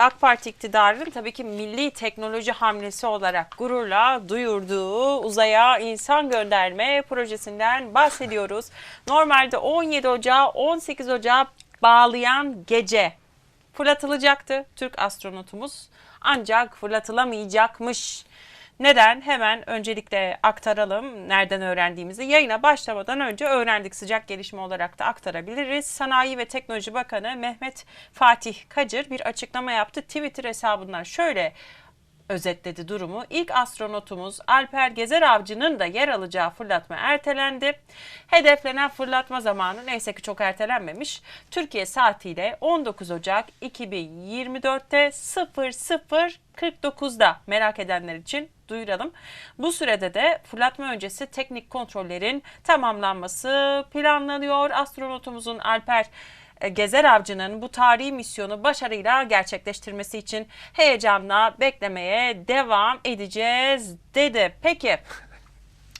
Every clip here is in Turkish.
AK Parti iktidarının tabii ki milli teknoloji hamlesi olarak gururla duyurduğu uzaya insan gönderme projesinden bahsediyoruz. Normalde 17 Ocağı 18 Ocağı bağlayan gece fırlatılacaktı Türk astronotumuz ancak fırlatılamayacakmış. Neden? Hemen öncelikle aktaralım nereden öğrendiğimizi. Yayına başlamadan önce öğrendik sıcak gelişme olarak da aktarabiliriz. Sanayi ve Teknoloji Bakanı Mehmet Fatih Kacır bir açıklama yaptı. Twitter hesabından şöyle özetledi durumu. İlk astronotumuz Alper Gezer Avcı'nın da yer alacağı fırlatma ertelendi. Hedeflenen fırlatma zamanı neyse ki çok ertelenmemiş. Türkiye saatiyle 19 Ocak 2024'te 00.49'da merak edenler için duyuralım. Bu sürede de fırlatma öncesi teknik kontrollerin tamamlanması planlanıyor. Astronotumuzun Alper Gezer Avcı'nın bu tarihi misyonu başarıyla gerçekleştirmesi için heyecanla beklemeye devam edeceğiz dedi. Peki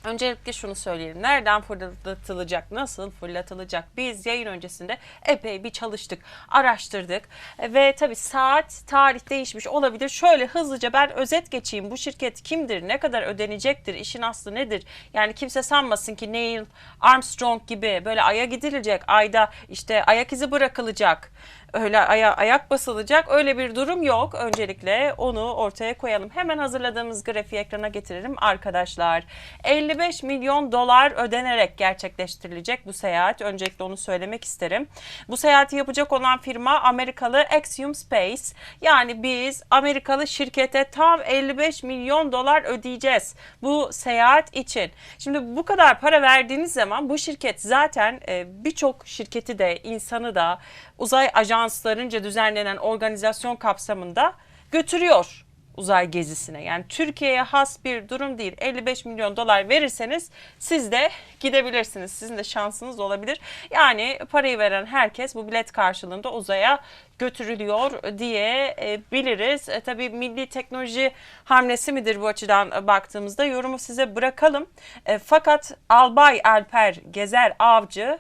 Öncelikle şunu söyleyelim. Nereden fırlatılacak, nasıl fırlatılacak? Biz yayın öncesinde epey bir çalıştık, araştırdık ve tabii saat, tarih değişmiş olabilir. Şöyle hızlıca ben özet geçeyim. Bu şirket kimdir, ne kadar ödenecektir, işin aslı nedir? Yani kimse sanmasın ki Neil Armstrong gibi böyle aya gidilecek, ayda işte ayak izi bırakılacak öyle aya, ayak basılacak öyle bir durum yok. Öncelikle onu ortaya koyalım. Hemen hazırladığımız grafiği ekrana getirelim arkadaşlar. 55 milyon dolar ödenerek gerçekleştirilecek bu seyahat. Öncelikle onu söylemek isterim. Bu seyahati yapacak olan firma Amerikalı Axiom Space. Yani biz Amerikalı şirkete tam 55 milyon dolar ödeyeceğiz bu seyahat için. Şimdi bu kadar para verdiğiniz zaman bu şirket zaten e, birçok şirketi de insanı da uzay ajanslarınca düzenlenen organizasyon kapsamında götürüyor uzay gezisine. Yani Türkiye'ye has bir durum değil. 55 milyon dolar verirseniz siz de gidebilirsiniz. Sizin de şansınız olabilir. Yani parayı veren herkes bu bilet karşılığında uzaya götürülüyor diye biliriz. E, tabii milli teknoloji hamlesi midir bu açıdan baktığımızda yorumu size bırakalım. E, fakat Albay Alper Gezer Avcı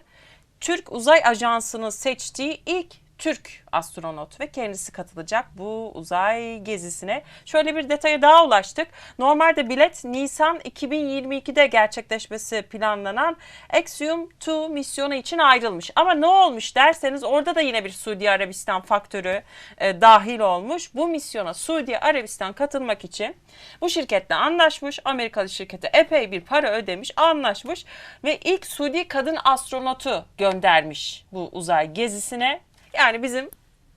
Türk Uzay Ajansı'nın seçtiği ilk Türk astronot ve kendisi katılacak bu uzay gezisine. Şöyle bir detaya daha ulaştık. Normalde bilet Nisan 2022'de gerçekleşmesi planlanan Axiom 2 misyonu için ayrılmış. Ama ne olmuş derseniz orada da yine bir Suudi Arabistan faktörü e, dahil olmuş. Bu misyona Suudi Arabistan katılmak için bu şirketle anlaşmış. Amerikalı şirkete epey bir para ödemiş, anlaşmış ve ilk Suudi kadın astronotu göndermiş bu uzay gezisine. Yani bizim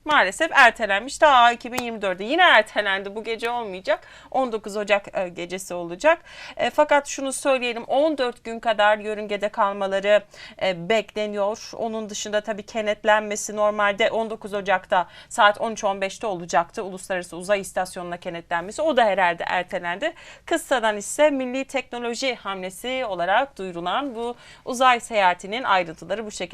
maalesef ertelenmiş. Daha 2024'de yine ertelendi. Bu gece olmayacak. 19 Ocak e, gecesi olacak. E, fakat şunu söyleyelim 14 gün kadar yörüngede kalmaları e, bekleniyor. Onun dışında tabii kenetlenmesi normalde 19 Ocak'ta saat 13.15'te olacaktı. Uluslararası Uzay İstasyonu'na kenetlenmesi. O da herhalde ertelendi. Kıssadan ise milli teknoloji hamlesi olarak duyurulan bu uzay seyahatinin ayrıntıları bu şekilde.